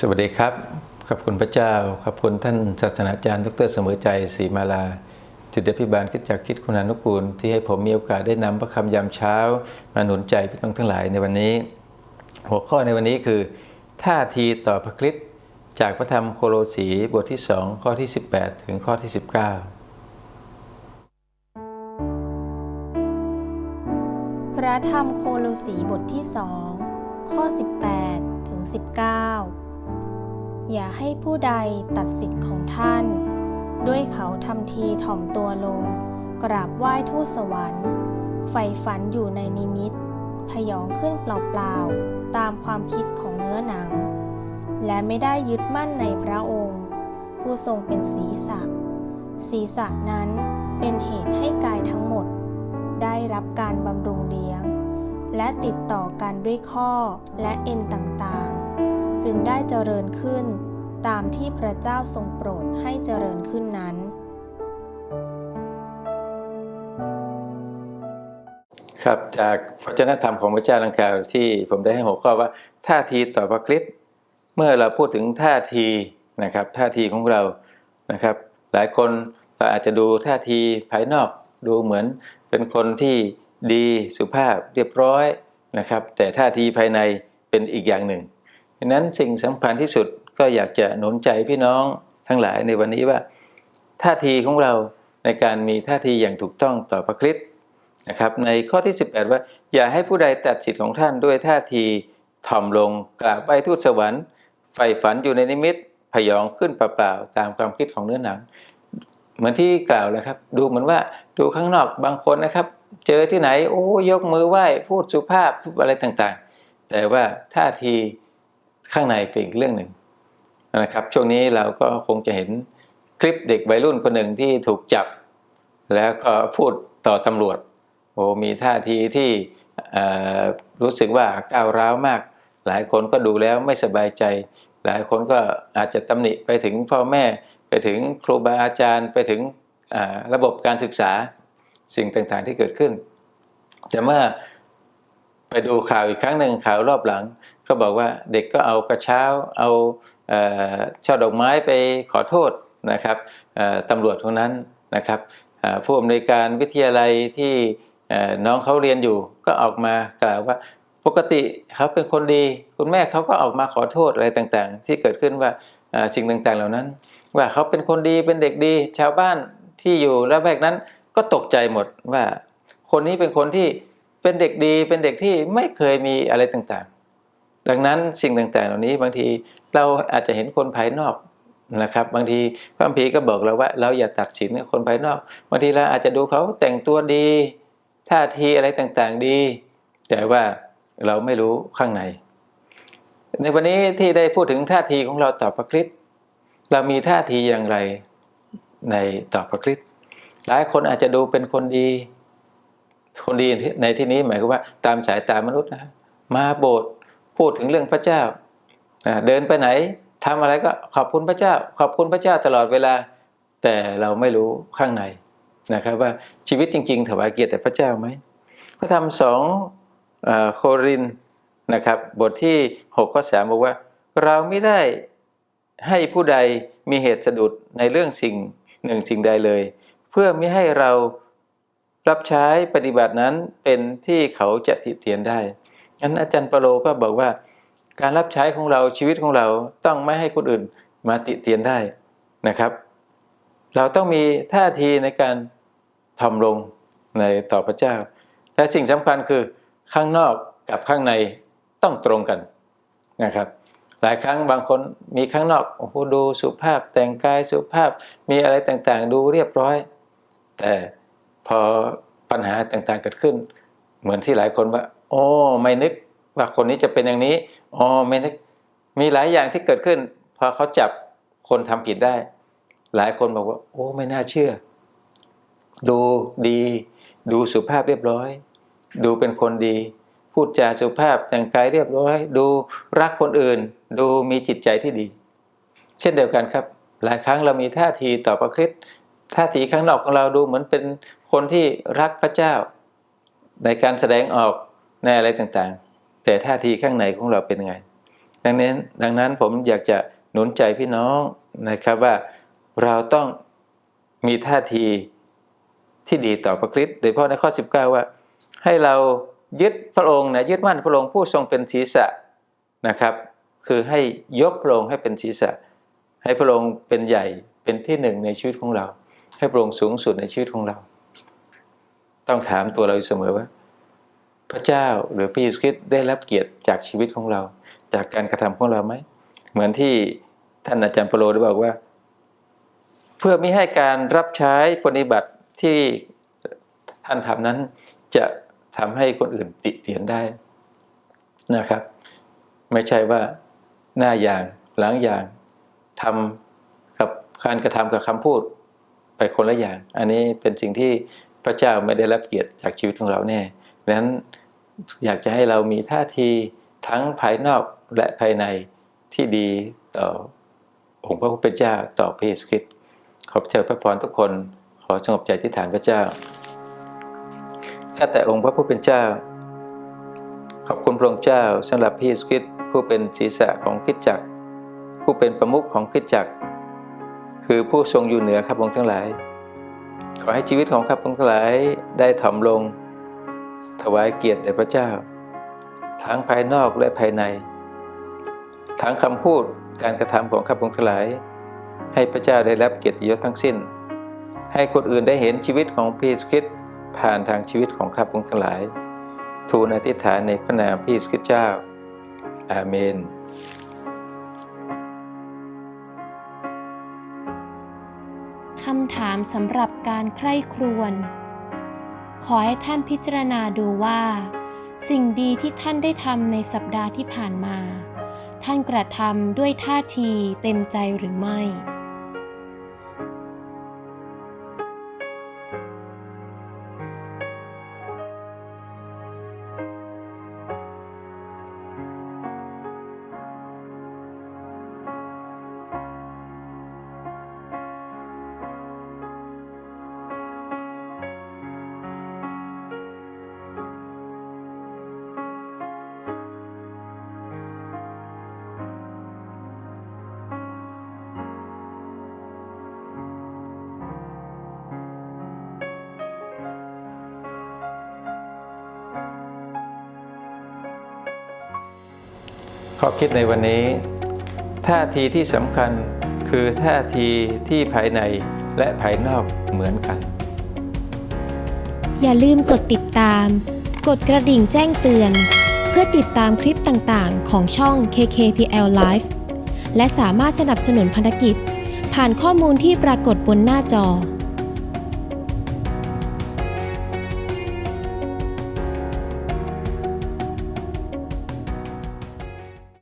สวัสดีครับ ขอบคุณพระเจ้า ขอบคุณท่านศาสนาจารย์ ดรเสมอใจศรีมาลา จิตพิบาลคิดจากคิดคุณานุกูล ที่ให้ผมมีโอกาสได้นำพระคำยามเช้า มาหนุนใจพี่น้องทั้งหลายในวันนี้ หัวข้อในวันนี้คือ ท่าทีต่อพระคริสต์จากพระธรรมโคโลสีบทที่ 2 ข้อที่ 18 ถึงข้อที่ 19 พระธรรมโคโลสีบทที่สองข้อ 18 ถึง 19 อย่าให้ผู้ใดตัดสิทธิ์ของท่าน ด้วยเขาทำทีถ่อมตัวลง กราบไหว้ทูตสวรรค์ใฝ่ฝันอยู่ในนิมิต พยองขึ้นเปล่าๆ ตามความคิดของเนื้อหนัง และไม่ได้ยึดมั่นในพระองค์ ผู้ทรงเป็นศีรษะ ศีรษะนั้นเป็นเหตุให้กายทั้งหมด ได้รับการบำรุงเลี้ยง และติดต่อกันด้วยข้อและเอ็นต่างๆ จึงได้เจริญขึ้น ตามที่พระเจ้าทรงโปรดให้เจริญขึ้นนั้น ครับจากพระเจนธรรมของพระเจ้าดังกาที่ผมได้ให้หัวข้อว่าท่าทีต่อพระคริสต์เมื่อเราพูดถึงท่าทีนะครับท่าทีของเรานะครับ หลายคนเราอาจจะดูท่าทีภายนอกดูเหมือนเป็นคนที่ดีสุภาพเรียบร้อยนะครับ แต่ท่าทีภายในเป็นอีกอย่างหนึ่ง ดังนั้นสิ่งสำคัญที่สุดก็อยากจะหนุนใจพี่น้องทั้งหลายในวันนี้ว่า ท่าทีของเราในการมีท่าทีอย่างถูกต้องต่อพระคริสต์นะครับ ในข้อที่ 18 ว่า อย่าให้ผู้ใดตัดสิทธิ์ของท่านด้วยท่าทีถ่อมลงกราบไหว้ทูตสวรรค์ใฝ่ฝันอยู่ในนิมิตพยองขึ้นเปล่าๆตามความคิดของเนื้อหนัง เหมือนที่กล่าวเลยครับ ดูเหมือนว่าดูข้างนอกบางคนนะครับ เจอที่ไหนโอ้ยกมือไหว้พูดสุภาพพูดอะไรต่างๆ แต่ว่าท่าที ข้างในเป็นอีกเรื่องหนึ่งนะครับ ช่วงนี้เราก็คงจะเห็นคลิปเด็กวัยรุ่นคนหนึ่งที่ถูกจับ แล้วก็พูดต่อตำรวจโอ้มีท่าทีที่รู้สึกว่าก้าวร้าวมาก หลายคนก็ดูแล้วไม่สบายใจ หลายคนก็อาจจะตำหนิไปถึงพ่อแม่ไปถึงครูบาอาจารย์ไปถึงระบบการศึกษาสิ่งต่างๆที่เกิดขึ้น แต่เมื่อไปดูข่าวอีกครั้งหนึ่งข่าวรอบหลัง ก็บอกว่าเด็กก็เอากระเช้าเอาช่อดอกไม้ไปขอโทษนะครับตำรวจคนนั้นนะครับผู้อำนวยการวิทยาลัยที่น้องเขาเรียนอยู่ก็ออกมากล่าวว่าปกติเขาเป็นคนดี คุณแม่เขาก็ออกมาขอโทษอะไรต่างๆ ที่เกิดขึ้นว่าสิ่งต่างๆเหล่านั้น ว่าเขาเป็นคนดีเป็นเด็กดี ชาวบ้านที่อยู่ละแวกนั้นก็ตกใจหมดว่า คนนี้เป็นคนที่เป็นเด็กดีเป็นเด็กที่ไม่เคยมีอะไรต่างๆ ดังนั้นสิ่งต่างๆ เหล่านี้บางทีเราอาจจะเห็นคนภายนอกนะครับ บางทีพระพีก็บอกเราว่า เราอย่าตัดสินคนภายนอก บางทีเราอาจจะดูเขาแต่งตัวดีท่าทีอะไรต่างๆดี แต่ว่าเราไม่รู้ข้างใน ในวันนี้ที่ได้พูดถึงท่าทีของเราต่อพระคริสต์เรามีท่าทีอย่างไรในต่อพระคริสต์หลายคนอาจจะดูเป็นคนดี คนดีในที่นี้หมายความว่า ตามสายตามนุษย์นะมาโบสถ์ พูดถึงเรื่องพระเจ้า เดินไปไหนทำอะไรก็ขอบคุณพระเจ้า ขอบคุณพระเจ้าตลอดเวลา แต่เราไม่รู้ข้างในนะครับ ว่าชีวิตจริง ๆ ถวายเกียรติแต่พระเจ้าไหมพระธรรมสองโครินนะครับบทที่6ข้อ3บอกว่า เราไม่ได้ให้ผู้ใดมีเหตุสะดุดในเรื่องสิ่งหนึ่งสิ่งใดเลย เพื่อไม่ให้เรารับใช้ปฏิบัตินั้นเป็นที่เขาจะติเตียนได้ งั้นอาจารย์ปโลก็บอกว่า การรับใช้ของเราชีวิตของเราต้องไม่ให้คนอื่นมาติเตียนได้นะครับ เราต้องมีท่าทีในการทำลงในต่อพระเจ้า และสิ่งสำคัญคือข้างนอกกับข้างในต้องตรงกันนะครับ หลายครั้งบางคนมีข้างนอกโอ้โหดูสุภาพแต่งกายสุภาพมีอะไรต่างๆ ดูเรียบร้อย แต่พอปัญหาต่างๆเกิดขึ้น เหมือนที่หลายคนว่า โอ้ไม่นึกว่าคนนี้จะเป็นอย่างนี้อ๋อไม่นึกมีหลายอย่างที่เกิดขึ้น พอเขาจับคนทำผิดได้ หลายคนบอกว่า โอ้ไม่น่าเชื่อ ดูดี ดูสุภาพเรียบร้อย ดูเป็นคนดี พูดจาสุภาพแต่งกายเรียบร้อย ดูรักคนอื่น ดูมีจิตใจที่ดี เช่นเดียวกันครับ หลายครั้งเรามีท่าทีต่อพระคริสต์ท่าทีข้างนอกของเราดูเหมือนเป็นคนที่รักพระเจ้า ในการแสดงออก ในอะไรต่างๆ แต่ท่าทีข้างในของเราเป็นไง ดังนั้นดังนั้นผมอยากจะหนุนใจพี่น้องนะครับว่าเราต้องมีท่าทีที่ดีต่อพระคริสต์โดยเฉพาะในข้อ 19 ว่า ให้เรายึดพระองค์นะยึดมั่นพระองค์ผู้ทรงเป็นศีรษะนะครับ คือให้ยกพระองค์ให้เป็นศีรษะ ให้พระองค์เป็นใหญ่เป็นที่หนึ่งในชีวิตของเรา ให้พระองค์สูงสุดในชีวิตของเรา ต้องถามตัวเราเสมอว่า พระเจ้าหรือพระเยซูคริสต์ได้รับเกียรติจากชีวิตของเรา จากการกระทำของเราไหม เหมือนที่ท่านอาจารย์เปโลได้บอกว่า เพื่อไม่ให้การรับใช้ปฏิบัติที่ท่านทำนั้นจะทำให้คนอื่นติเตียนได้นะครับ ไม่ใช่ว่าหน้าอย่างหลังอย่างทำกับการกระทำกับคำพูดไปคนละอย่าง อันนี้เป็นสิ่งที่พระเจ้าไม่ได้รับเกียรติจากชีวิตของเราแน่ ดังนั้นอยากจะให้เรามีท่าทีทั้งภายนอกและภายในที่ดีต่อองค์พระผู้เป็นเจ้าต่อพระเยซูคริสต์ขอบเจ้าพระพรทุกคนขอสงบใจที่ฐานพระเจ้าข้าแต่องค์พระผู้เป็นเจ้า ขอบคุณพระองค์เจ้าสำหรับพระเยซูคริสต์ผู้เป็นศีรษะของคริสตจักร ผู้เป็นประมุขของคริสตจักร คือผู้ทรงอยู่เหนือข้าพองค์ทั้งหลาย ขอให้ชีวิตของข้าพองค์ทั้งหลายได้ถ่อมลง ถวายเกียรติแด่พระเจ้า ทั้งภายนอกและภายใน ทั้งคำพูดการกระทำของข้าพงทั้งหลาย ให้พระเจ้าได้รับเกียรติยศทั้งสิ้น ให้คนอื่นได้เห็นชีวิตของพระเยซูคริสต์ผ่านทางชีวิตของข้าพงทั้งหลาย ทูลอธิษฐานในพระนามพระเยซูคริสต์เจ้า อาเมนคำถามสำหรับการใคร่ครวญ ขอให้ท่านพิจารณาดูว่า สิ่งดีที่ท่านได้ทำในสัปดาห์ที่ผ่านมา ท่านกระทำด้วยท่าทีเต็มใจหรือไม่ ข้อคิดในวันนี้ ท่าทีที่สำคัญคือท่าทีที่ภายในและภายนอกเหมือนกัน อย่าลืมกดติดตาม กดกระดิ่งแจ้งเตือน เพื่อติดตามคลิปต่างๆ ของช่อง KKPL Live และสามารถสนับสนุนพันธกิจ ผ่านข้อมูลที่ปรากฏบนหน้าจอ